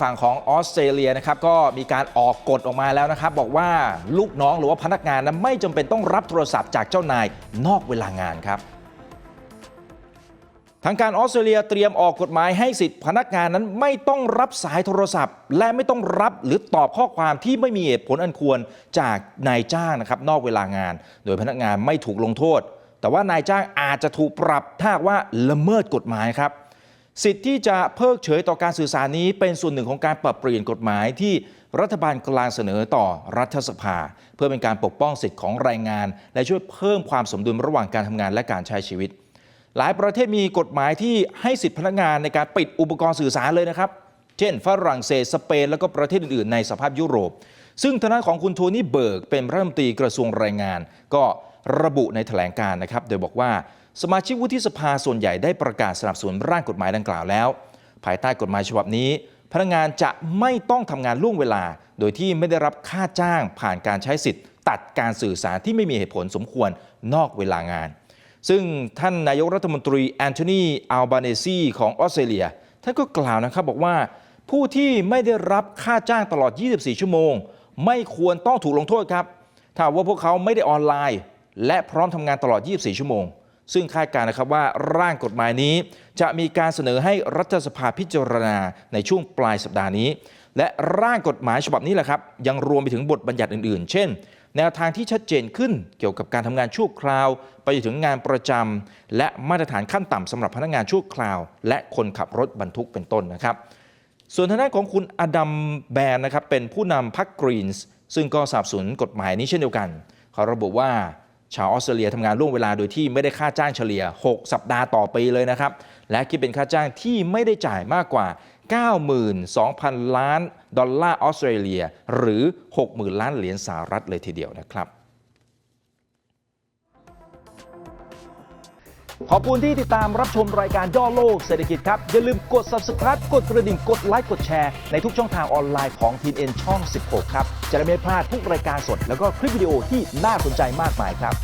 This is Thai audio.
ฝั่งของออสเตรเลียนะครับก็มีการออกกฎออกมาแล้วนะครับ บอกว่าลูกน้องหรือว่าพนักงานนั้นไม่จำเป็นต้องรับโทรศัพท์จากเจ้านายนอกเวลางานครับทางการออสเตรเลียเตรียมออกกฎหมายให้สิทธิพนักงานนั้นไม่ต้องรับสายโทรศัพท์ และไม่ต้องรับหรือตอบข้อความที่ไม่มีเหตุผลอันควรจากนายจ้างนะครับนอกเวลางาน โดยพนักงานไม่ถูกลงโทษ แต่ว่านายจ้างอาจจะถูกปรับถ้าว่าละเมิดกฎหมายครับ สิทธิ์ที่จะเพิกเฉยต่อการสื่อสารนี้เป็นส่วนหนึ่งของการปรับเปลี่ยนกฎหมายที่รัฐบาลกลางเสนอต่อรัฐสภา เพื่อเป็นการปกป้องสิทธิ์ของแรงงาน และช่วยเพิ่มความสมดุลระหว่างการทำงานและการใช้ชีวิต หลายประเทศมีกฎหมายที่ให้สิทธิพนักงานในการปิดอุปกรณ์สื่อสารเลยนะครับ เช่น ฝรั่งเศสสเปนแล้วก็ประเทศอื่นๆในสภาพยุโรป ซึ่งทางด้านของคุณโทนี่เบิร์กเป็นรัฐมนตรีกระทรวงแรงงาน ก็ระบุในแถลงการนะครับ โดยบอกว่า สมาชิกวุฒิสภาส่วนใหญ่ได้ประกาศสนับสนุนร่างกฎหมายดังกล่าวแล้ว ภายใต้กฎหมายฉบับนี้ พนักงานจะไม่ต้องทำงานล่วงเวลา โดยที่ไม่ได้รับค่าจ้างผ่านการใช้สิทธิ์ ตัดการสื่อสารที่ไม่มีเหตุผลสมควรนอกเวลางาน ซึ่งท่านนายกรัฐมนตรีแอนโทนีอัลบาเนซีของออสเตรเลียท่านก็กล่าวนะครับบอกว่า ผู้ที่ไม่ได้รับค่าจ้างตลอด 24 ชั่วโมง ไม่ควรต้องถูกลงโทษครับถ้าว่าพวกเขาไม่ได้ออนไลน์ และพร้อมทำงานตลอด 24 ชั่วโมง ซึ่งคาดการณ์นะครับว่าร่างกฎหมายนี้ จะมีการเสนอให้รัฐสภาพิจารณาในช่วงปลายสัปดาห์นี้ และร่างกฎหมายฉบับนี้แหละครับยังรวมไปถึงบทบัญญัติอื่นๆ เช่น แนวทางที่ชัดเจนขึ้นเกี่ยวกับการทำงานชั่วคราว ไปจนถึงงานประจำและมาตรฐานขั้นต่ำสำหรับพนักงานชั่วคราว และคนขับรถบรรทุกเป็นต้นนะครับ ส่วนทางด้านของคุณอดัมแบนนะครับเป็นผู้นำพรรคกรีนส์ซึ่งก็สนับสนุนกฎหมายนี้เช่นเดียวกัน เขาระบุว่า ชาวออสเตรเลียทำงานล่วงเวลาโดยที่ไม่ได้ค่าจ้างเฉลี่ย 6 สัปดาห์ต่อปีเลยนะครับ และคิดเป็นค่าจ้างที่ไม่ได้จ่ายมากกว่า 92,000 ล้านดอลลาร์ออสเตรเลีย หรือ 60,000 ล้านเหรียญสหรัฐเลยทีเดียวนะครับ ขอบคุณที่ติดตามรับชมรายการย่อโลกเศรษฐกิจครับ อย่าลืมกด subscribe กดกระดิ่งกดไลค์กดแชร์ในทุกช่องทางออนไลน์ของทีเอ็นช่อง 16 ครับ จะได้ไม่พลาดทุกรายการสด แล้วก็คลิปวิดีโอที่น่าสนใจมากมายครับ